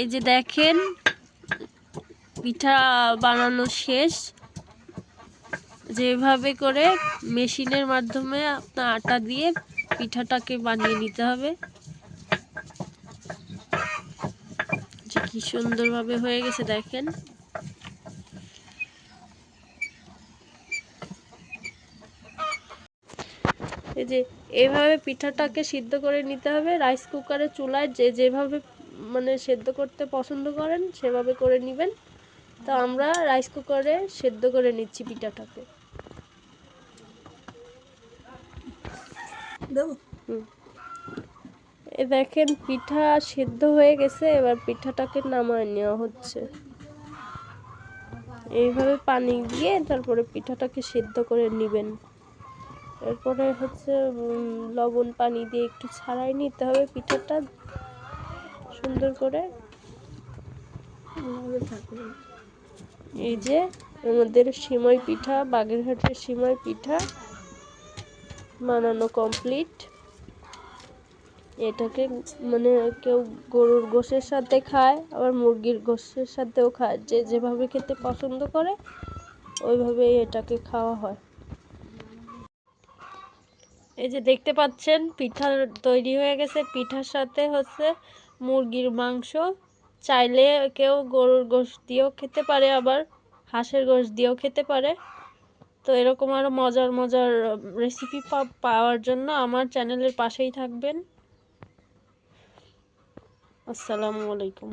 এই যে দেখেন, পিঠা বানানো শেষ। যেভাবে করে মেশিনের মাধ্যমে আপনার আটা দিয়ে পিঠাটাকে বানিয়ে নিতে হবে। যে কি সুন্দরভাবে হয়ে গেছে, দেখেন। এই যে এভাবে পিঠাটাকে সিদ্ধ করে নিতে হবে। রাইস কুকারে চুলায় যে যেভাবে মানে সেদ্ধ করতে পছন্দ করেন সেভাবে করে নেবেন। তো আমরা রাইস কুকারে সেদ্ধ করে নিচ্ছি পিঠাটাকে। এ দেখেন পিঠা সেদ্ধ হয়ে গেছে এবার পিঠাটাকে নামায় নেওয়া হচ্ছে। এইভাবে পানি দিয়ে তারপরে পিঠাটাকে সেদ্ধ করে নেবেন। এরপরে হচ্ছে লবণ পানি দিয়ে একটু ছাড়াই নিতে হবে পিঠাটা। সুন্দর করে। এই যে আমাদের সিমই পিঠা, বাগেরহাটের সিমই পিঠা বানানো কমপ্লিট এটাকে মানে কেউ গরুর গোশের সাথে খায়, আবার মুরগির গোশের সাথেও খায়। যে যেভাবে খেতে পছন্দ করে, ওইভাবেই এটাকে খাওয়া হয়। এই যে দেখতে পাচ্ছেন, পিঠা তৈরি হয়ে গেছে। পিঠার সাথে হচ্ছে মুরগির মাংস, চাইলে কেউ গরুর গোশ দিয়েও খেতে পারে, আবার হাঁসের গোশ দিয়েও খেতে পারে। তো এরকম আরও মজার মজার রেসিপি পাওয়ার জন্য আমার চ্যানেলের পাশেই থাকবেন। আসসালামু আলাইকুম।